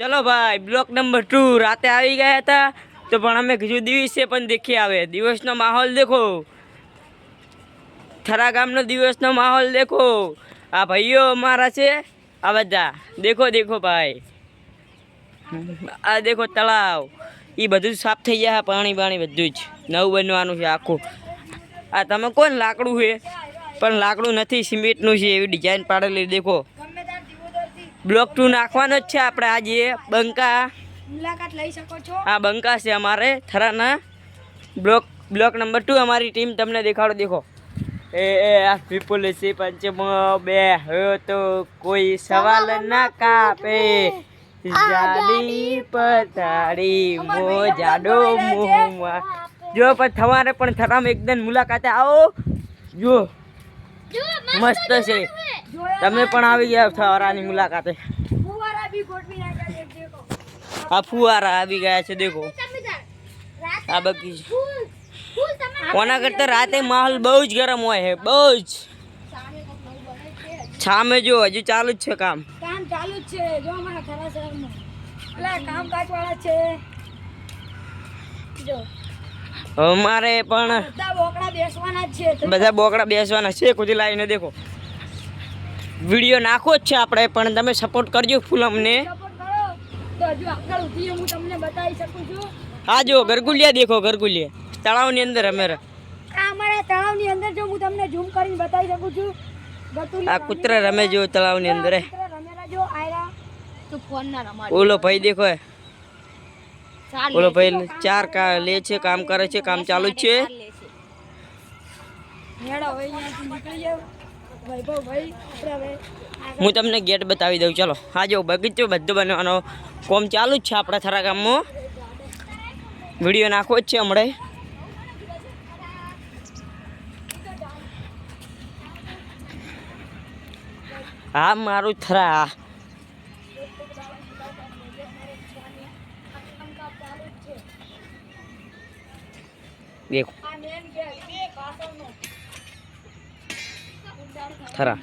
ચલો ભાઈ block number two રાતે આવી ગયા હતા તો પણ અમે કીધું દિવસે પણ દેખી આવે. દિવસનો માહોલ દેખો. થરા ગામનો દિવસનો માહોલ દેખો. આ ભાઈઓ અમારા છે, આ બધા. દેખો દેખો ભાઈ. આ દેખો તળાવ. એ બધું સાફ થઈ ગયા પાણી પાણી બધું જ. નવું બનવાનું છે આખું. આ તમે કોણ લાકડું છે? પણ લાકડું નથી, સિમેન્ટનું છે, એવી ડિઝાઇન પાડેલી દેખો. બ્લોક ટુ નાખવાનો જ છે આપણે આજે. બંકા. મુલાકાત લઈ શકો છો. આ બંકા છે અમારે થરાના. બ્લોક બ્લોક નંબર ટુ અમારી ટીમ તમને દેખાડો દેખો. એ એ આ પીપલ સી પંચમ બે. હો તો કોઈ સવાલ ના કાપે. જાડી પતાડી મો જાડો મોમાં જો પણ તમારે પણ થરામાં એકદમ મુલાકાતે આવો. જો. મસ્ત છે. તમે પણ આવી ગયા થરાની મુલાકાતે. આ ફુવારા આવી ગયા છે દેખો. આ બગીચ કોના કરતા રાતે માહોલ બહુ જ ગરમ હોય છે બહુ જ. છામે જો હજુ ચાલુ જ છે કામ. કામ ચાલુ જ છે જો અમારા ખરા શહેરમાં. પેલા કામકાજ વાળા છે. જો. અમારે પણ બધા બોકડા બેસવાના જ છે બધા બોકડા બેસવાના છે કુદી લાવીને દેખો. વીડિયો નાખો જ છે આપણે પણ તમે સપોર્ટ કરજો ફૂલ અમને. સપોર્ટ કરો? તો હજુ આગળ ઉઠીએ હું તમને બતાવી શકું છું. આ જો ગરગુલિયા દેખો ગરગુલિયા તળાવની અંદર અમે આ અમારા તળાવની અંદર જો હું તમને ઝૂમ કરીને બતાવી શકું છું. આ કૂતરા રમે જો તળાવની અંદર હે. કૂતરા રમેલા જો આયરા. તો ફોન ના રમાડ. ઓલો ભાઈ દેખો ઓલો ભાઈ ચાર કા લે છે કામ કરે છે કામ ચાલુ જ છે. હેડો હવે અહીંયાથી નીકળી હું તમને ગેટ બતાવી દઉં, ચલો. હા, જો, બગીચો બધો બનવાનો કોમ ચાલુ જ છે આપણા થરા ગામમાં. વીડિયો નાખવો જ છે હમણાં હા, મારું થરા. દેખો. થરા.